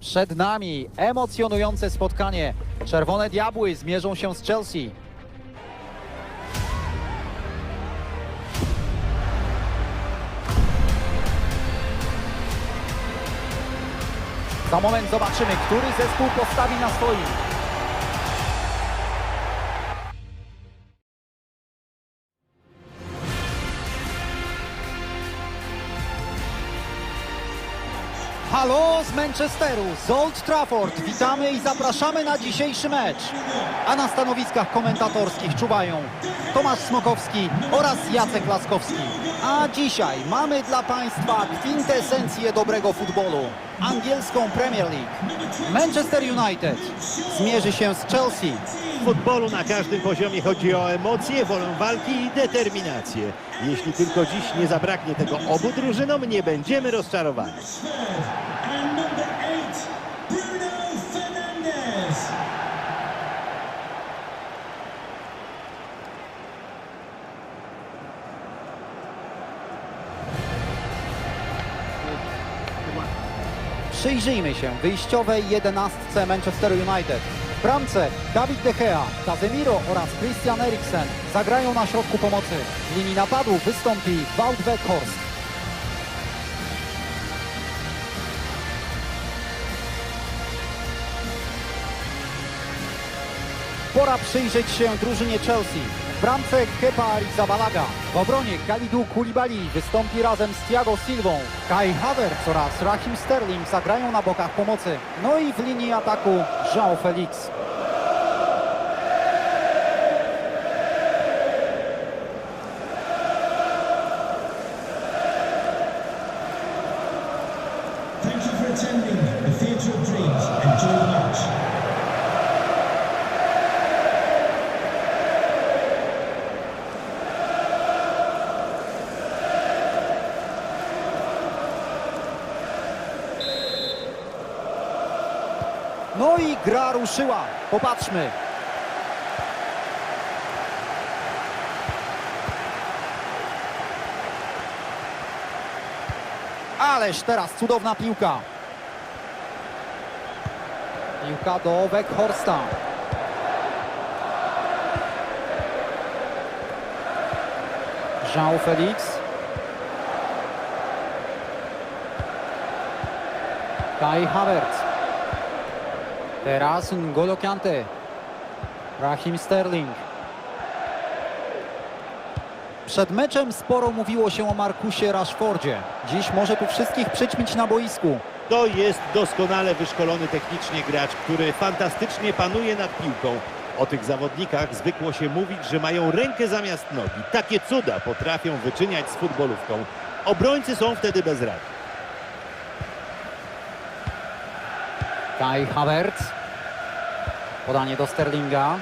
Przed nami emocjonujące spotkanie. Czerwone Diabły zmierzą się z Chelsea. Za moment zobaczymy, który zespół postawi na swoim. Z Manchesteru, z Old Trafford. Witamy i zapraszamy na dzisiejszy mecz. A na stanowiskach komentatorskich czuwają Tomasz Smokowski oraz Jacek Laskowski. A dzisiaj mamy dla Państwa kwintesencję dobrego futbolu. Angielską Premier League. Manchester United zmierzy się z Chelsea. W futbolu na każdym poziomie chodzi o emocje, wolę walki i determinację. Jeśli tylko dziś nie zabraknie tego obu drużynom, nie będziemy rozczarowani. Przyjrzyjmy się wyjściowej jedenastce Manchester United. W bramce Dawid De Gea, Casemiro oraz Christian Eriksen zagrają na środku pomocy. W linii napadu wystąpi Wout Weghorst. Pora przyjrzeć się drużynie Chelsea. W bramce Kepa Arrizabalaga. W obronie Kalidou Koulibaly wystąpi razem z Thiago Silvą. Kai Havertz oraz Raheem Sterling zagrają na bokach pomocy. No i w linii ataku João Felix. Gra ruszyła. Popatrzmy. Ależ teraz cudowna piłka. Piłka do Weghorsta. Jean Felix. Kai Havertz. Teraz N'Golo Kante. Raheem Sterling. Przed meczem sporo mówiło się o Markusie Rashfordzie. Dziś może tu wszystkich przyćmić na boisku. To jest doskonale wyszkolony technicznie gracz, który fantastycznie panuje nad piłką. O tych zawodnikach zwykło się mówić, że mają rękę zamiast nogi. Takie cuda potrafią wyczyniać z futbolówką. Obrońcy są wtedy bez rady. Kai Havertz. Podanie do Sterlinga.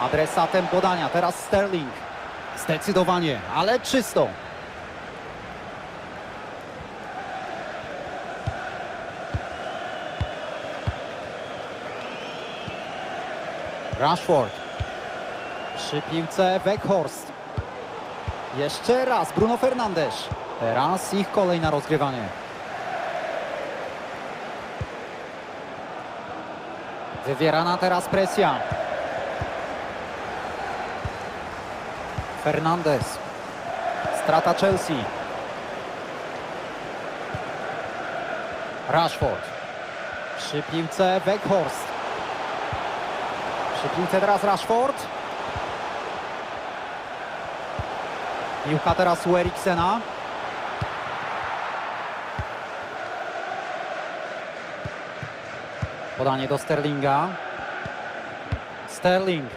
Adresatem podania, teraz Sterling. Zdecydowanie, ale czysto. Rashford. Przy piłce Weghorst. Jeszcze raz Bruno Fernandes. Teraz ich kolej na rozgrywanie. Wywierana teraz presja. Fernandes. Strata Chelsea. Rashford. Przy piłce Weghorst. Przy piłce teraz Rashford. Piłka teraz u Eriksena. Podanie do Sterlinga. Sterling.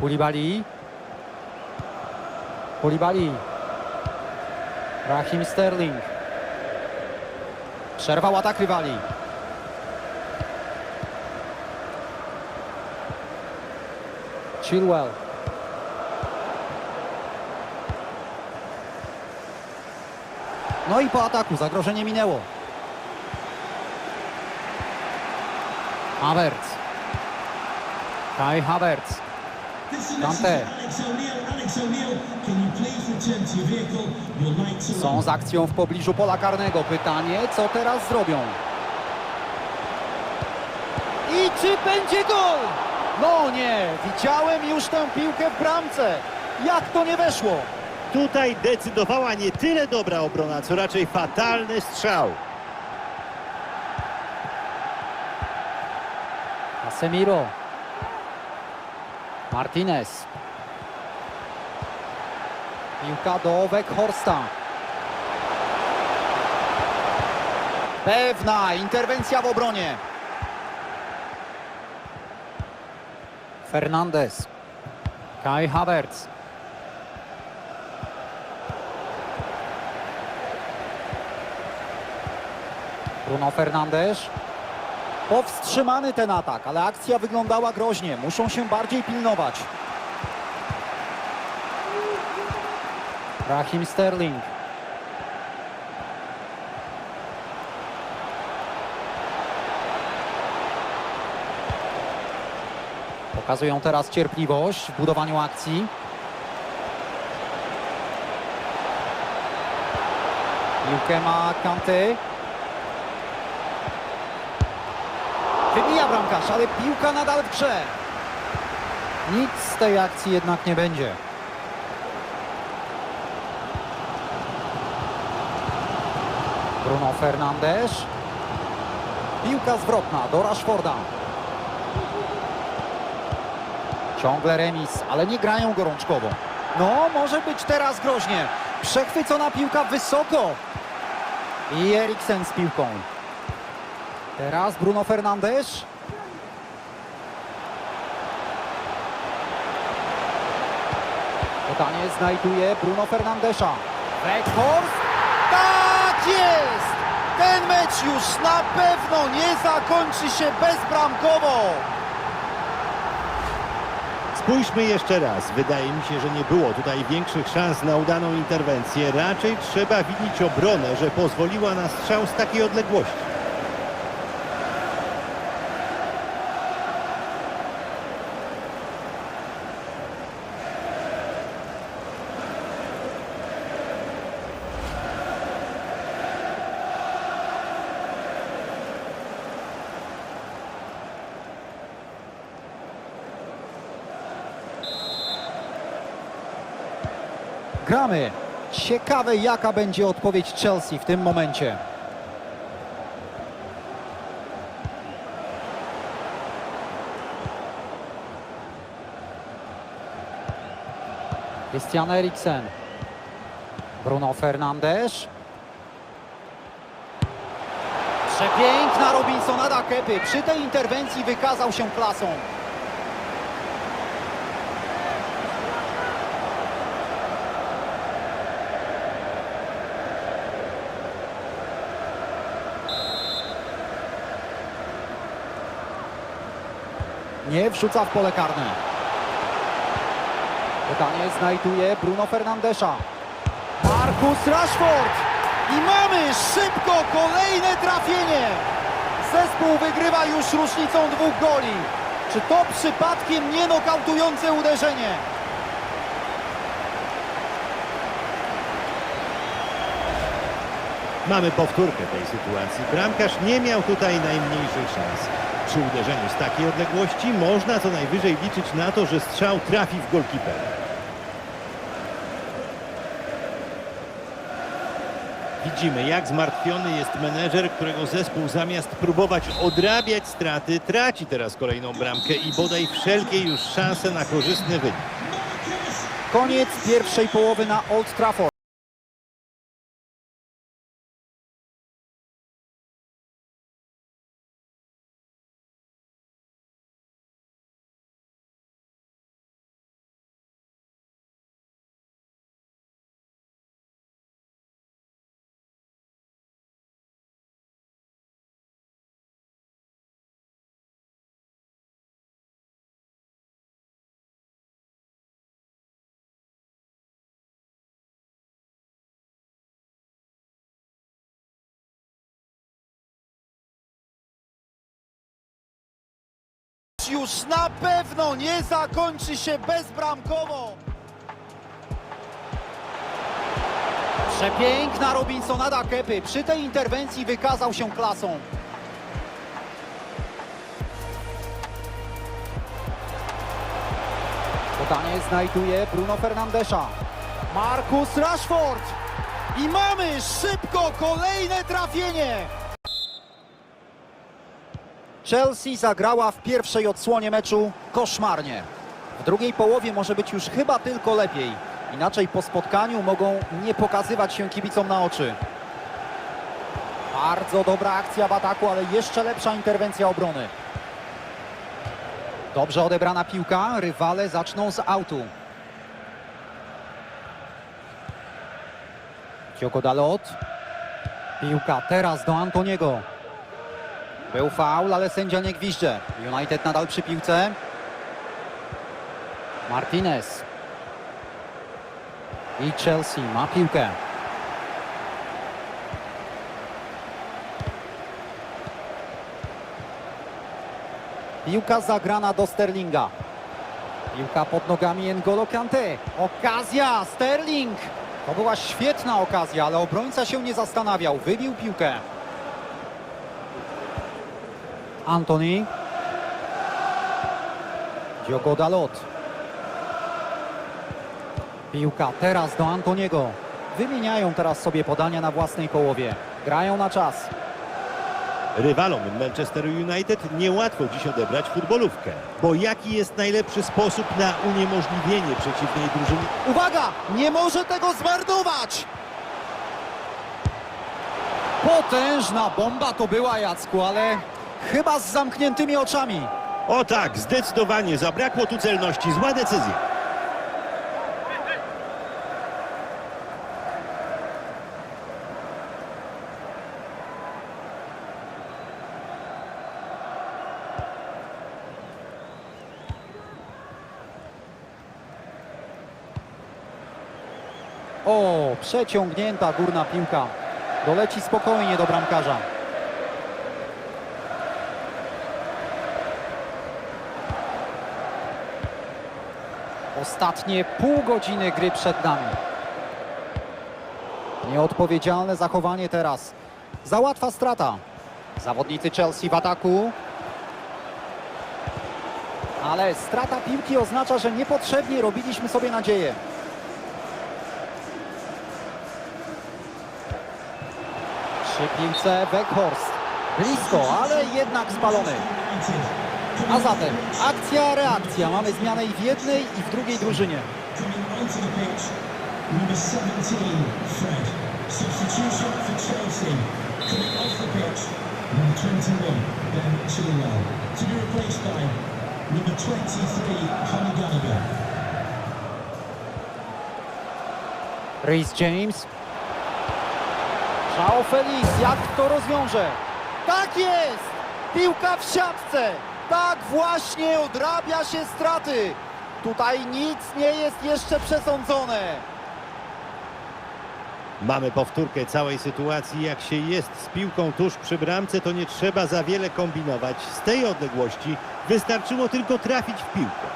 Koulibaly. Koulibaly. Raheem Sterling. Przerwał atak rywali. Chilwell. No i po ataku zagrożenie minęło. Vehicle, your lights are Są z akcją w pobliżu pola karnego. Pytanie, co teraz zrobią? I czy będzie gol? No nie, widziałem już tę piłkę w bramce. Jak to nie weszło? Tutaj decydowała nie tyle dobra obrona, co raczej fatalny strzał. Casemiro. Martinez. Piłka do Weghorsta. Pewna interwencja w obronie. Fernandez. Kai Havertz. Bruno Fernandes. Powstrzymany ten atak, ale akcja wyglądała groźnie. Muszą się bardziej pilnować. Rahim Sterling. Pokazują teraz cierpliwość w budowaniu akcji. Piłkę ma Kanty. Bramkarz, ale piłka nadal w grze. Nic z tej akcji jednak nie będzie. Bruno Fernandes. Piłka zwrotna do Rashforda. Ciągle remis, ale nie grają gorączkowo. No, może być teraz groźnie. Przechwycona piłka wysoko. I Eriksen z piłką. Teraz Bruno Fernandes. Podanie znajduje Bruno Fernandesza. Weghorst. Tak jest! Ten mecz już na pewno nie zakończy się bezbramkowo. Spójrzmy jeszcze raz. Wydaje mi się, że nie było tutaj większych szans na udaną interwencję. Raczej trzeba winić obronę, że pozwoliła na strzał z takiej odległości. Gramy. Ciekawe jaka będzie odpowiedź Chelsea w tym momencie. Christian Eriksen. Bruno Fernandes. Przepiękna Robinsona da Kepy. Przy tej interwencji wykazał się klasą. Nie wrzuca w pole karne. Pytanie znajduje Bruno Fernandesza. Marcus Rashford. I mamy szybko kolejne trafienie. Zespół wygrywa już różnicą dwóch goli. Czy to przypadkiem nie nokautujące uderzenie? Mamy powtórkę tej sytuacji. Bramkarz nie miał tutaj najmniejszych szans. Przy uderzeniu z takiej odległości można co najwyżej liczyć na to, że strzał trafi w golkipera. Widzimy, jak zmartwiony jest menedżer, którego zespół zamiast próbować odrabiać straty, traci teraz kolejną bramkę i bodaj wszelkie już szanse na korzystny wynik. Koniec pierwszej połowy na Old Trafford. Już na pewno nie zakończy się bezbramkowo. Przepiękna Robinsona da Kepy. Przy tej interwencji wykazał się klasą. Podanie znajduje Bruno Fernandesza. Marcus Rashford. I mamy szybko kolejne trafienie. Chelsea zagrała w pierwszej odsłonie meczu koszmarnie. W drugiej połowie może być już chyba tylko lepiej. Inaczej po spotkaniu mogą nie pokazywać się kibicom na oczy. Bardzo dobra akcja w ataku, ale jeszcze lepsza interwencja obrony. Dobrze odebrana piłka, rywale zaczną z autu. Diogo Dalot. Piłka teraz do Antoniego. Był faul, ale sędzia nie gwizdże. United nadal przy piłce. Martinez. I Chelsea ma piłkę. Piłka zagrana do Sterlinga. Piłka pod nogami N'Golo Kante. Okazja, Sterling. To była świetna okazja, ale obrońca się nie zastanawiał. Wybił piłkę. Antony. Diogo Dalot. Piłka teraz do Antoniego. Wymieniają teraz sobie podania na własnej połowie. Grają na czas. Rywalom Manchester United niełatwo dziś odebrać futbolówkę. Bo jaki jest najlepszy sposób na uniemożliwienie przeciwnej drużynie? Uwaga! Nie może tego zmarnować! Potężna bomba to była, Jacku, ale chyba z zamkniętymi oczami. O tak, zdecydowanie zabrakło tu celności. Zła decyzja. O, przeciągnięta górna piłka. Doleci spokojnie do bramkarza. Ostatnie pół godziny gry przed nami. Nieodpowiedzialne zachowanie teraz. Za łatwa strata. Zawodnicy Chelsea w ataku. Ale strata piłki oznacza, że niepotrzebnie robiliśmy sobie nadzieję. Przy piłce Weghorst. Blisko, ale jednak spalony. A zatem akcja, reakcja. Mamy zmianę i w jednej i w drugiej drużynie. Coming onto the pitch, number 17, Fred. Substitution for Chelsea. Coming off the pitch, number 21, Ben Chilwell. To be replaced by number 23, Conor Gallagher. Reece James. João Felix, jak to rozwiąże? Tak jest! Piłka w siatce! Tak właśnie odrabia się straty! Tutaj nic nie jest jeszcze przesądzone. Mamy powtórkę całej sytuacji. Jak się jest z piłką tuż przy bramce, to nie trzeba za wiele kombinować. Z tej odległości wystarczyło tylko trafić w piłkę.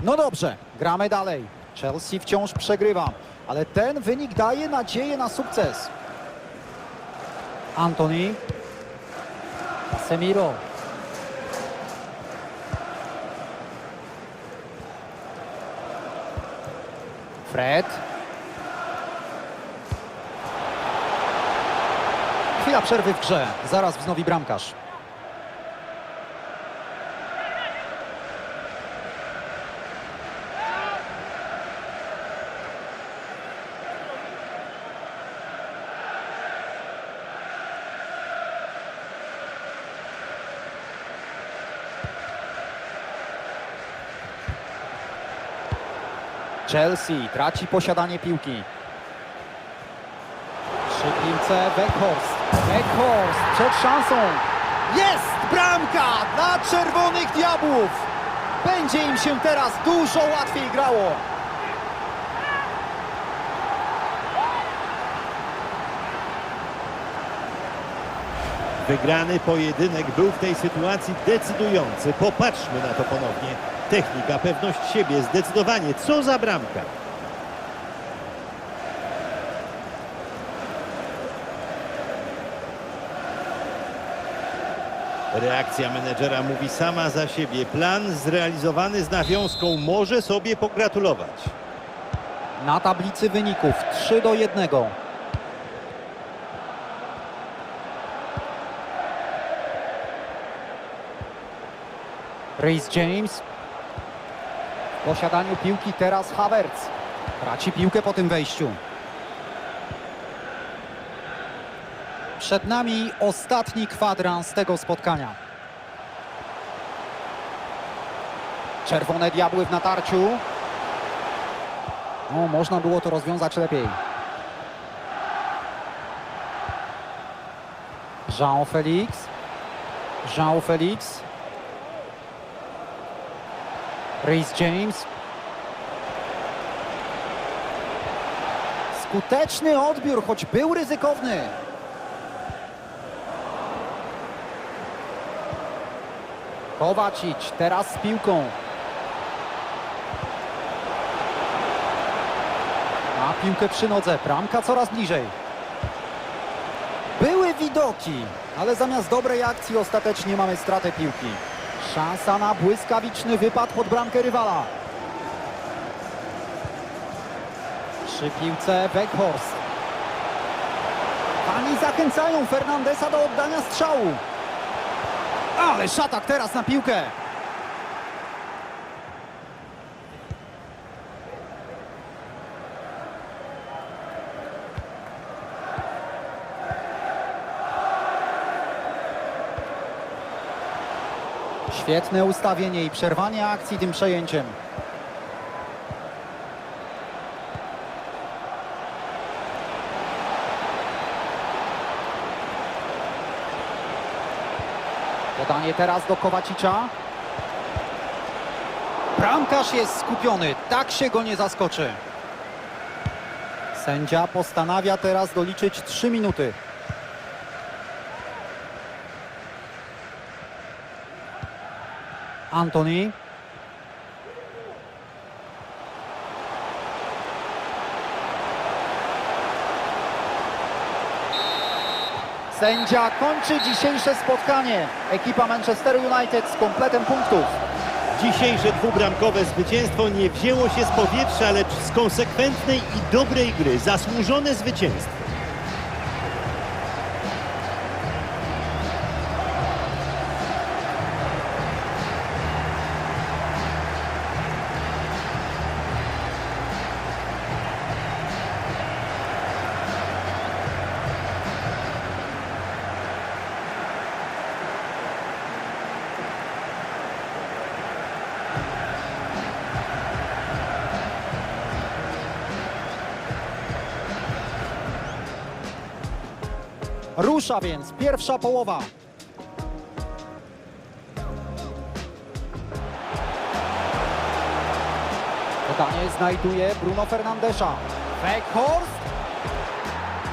No dobrze, gramy dalej. Chelsea wciąż przegrywa, ale ten wynik daje nadzieję na sukces. Antony. Casemiro. Fred. Chwila przerwy w grze. Zaraz wznowi bramkarz. Chelsea traci posiadanie piłki. Przy piłce Weghorst. Weghorst przed szansą. Jest bramka dla Czerwonych Diabłów. Będzie im się teraz dużo łatwiej grało. Wygrany pojedynek był w tej sytuacji decydujący. Popatrzmy na to ponownie. Technika, pewność siebie, zdecydowanie. Co za bramka. Reakcja menedżera mówi sama za siebie. Plan zrealizowany z nawiązką może sobie pogratulować. Na tablicy wyników 3 do 1. Reece James. Posiadaniu piłki teraz Havertz. Traci piłkę po tym wejściu. Przed nami ostatni kwadrans tego spotkania. Czerwone diabły w natarciu. No, można było to rozwiązać lepiej. Jean Felix. Jean Felix. Reece James. Skuteczny odbiór, choć był ryzykowny. Kowacic teraz z piłką. Ma piłkę przy nodze, bramka coraz bliżej. Były widoki, ale zamiast dobrej akcji ostatecznie mamy stratę piłki. Szansa na błyskawiczny wypad pod bramkę rywala. Przy piłce Weghorst. Pani zachęcają Fernandesa do oddania strzału. Ale szatak teraz na piłkę. Świetne ustawienie i przerwanie akcji tym przejęciem. Podanie teraz do Kowacicza. Bramkarz jest skupiony, tak się go nie zaskoczy. Sędzia postanawia teraz doliczyć 3 minuty. Antoni. Sędzia kończy dzisiejsze spotkanie. Ekipa Manchester United z kompletem punktów. Dzisiejsze dwubramkowe zwycięstwo nie wzięło się z powietrza, lecz z konsekwentnej i dobrej gry. Zasłużone zwycięstwo. Rusza więc pierwsza połowa. Podanie znajduje Bruno Fernandesza. Weghorst.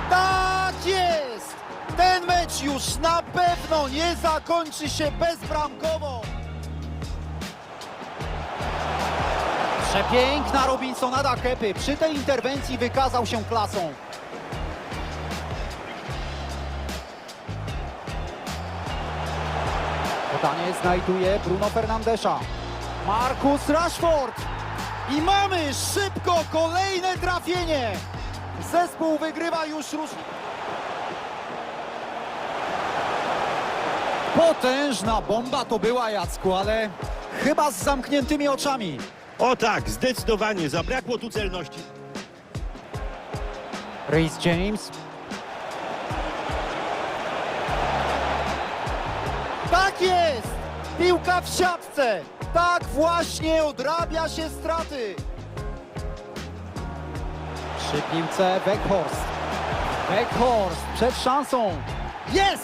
Tak jest! Ten mecz już na pewno nie zakończy się bezbramkowo. Przepiękna Robinsonada Kepy. Przy tej interwencji wykazał się klasą. Podanie znajduje Bruno Fernandesza. Marcus Rashford. I mamy szybko kolejne trafienie. Zespół wygrywa już róż... Potężna bomba to była, Jacku, ale chyba z zamkniętymi oczami. O tak, zdecydowanie zabrakło tu celności. Reece James. Jest! Piłka w siatce! Tak właśnie odrabia się straty! Przy piłce Weghorst. Weghorst przed szansą. Jest!